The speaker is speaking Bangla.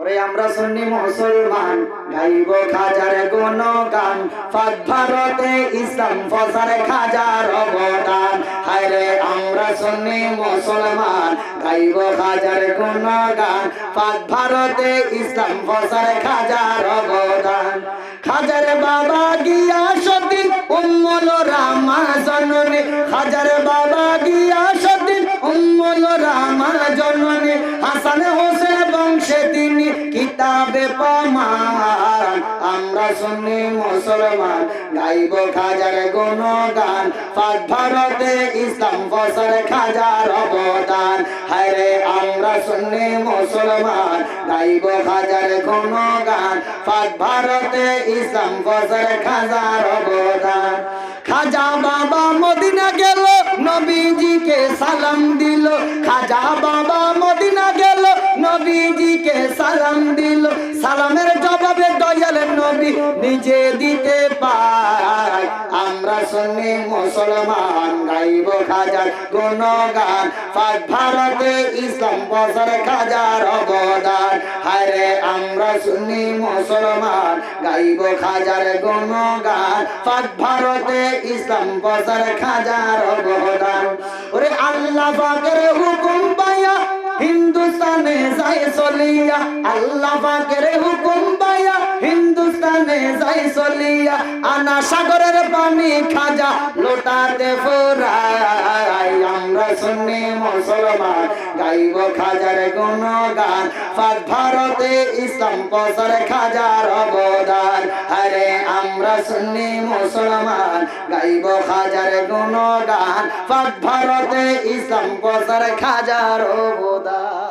ওরে আমরা সুন্নি মুসলমান, গাইব খাজার গুণ গান পাক ভারতে ইসলাম ফসার খাজার অবদান। হায়রে আমরা সুন্নি মুসলমান, গাইব খাজার গুণ গান পাক ভারতে ইসলাম ফসার খাজার অবদান। খাজার বাবা গিয়া সতী উম্মল রামা জননী খাজার বাবা গিয়া সতী উম্মল রামা জননী হাসান তিনি কিতাবে প্রমাণ। আমরা শুনি মুসলমান, গাইব খাজার গুণ গান পাক ভারতে ইসলাম ফসর খাজার অবদান। হায়রে, আমরা শুনি মুসলমান, গাইব খাজার গুণ গান পাক ভারতে ইসলাম ফসর খাজার অবদান। খাজা বাবা মদিনা গেল, নবীজিকে সালাম দিল। খাজা বাবা নবীজিকে সালাম দিল? সালামের জবাবে দয়াল নবী নিজে দিতে পায়। আমরা শুনি মুসলমান গাইব খাজার কোন গান পাক ভারতে ইসলাম বছর খাজার অবদান। হায়রে, আমরা শুনি মুসলমান গাইব খাজার কোন গান পাক ভারতে ইসলাম বছর খাজার অবদান। ওরে আল্লাহ পাকের হুকুম সাগরের পানি খাজা লোটাতে আমরা শুনি মুসলমান, গাইব খাজার গুণ গান ভারতে ইসলাম প্রচার খাজার অবদান। আরে আমরা শুনি মুসলমান, গাইব খাজার গুণ গান পাক ভারতে ইসলাম প্রচার খাজার অবদান।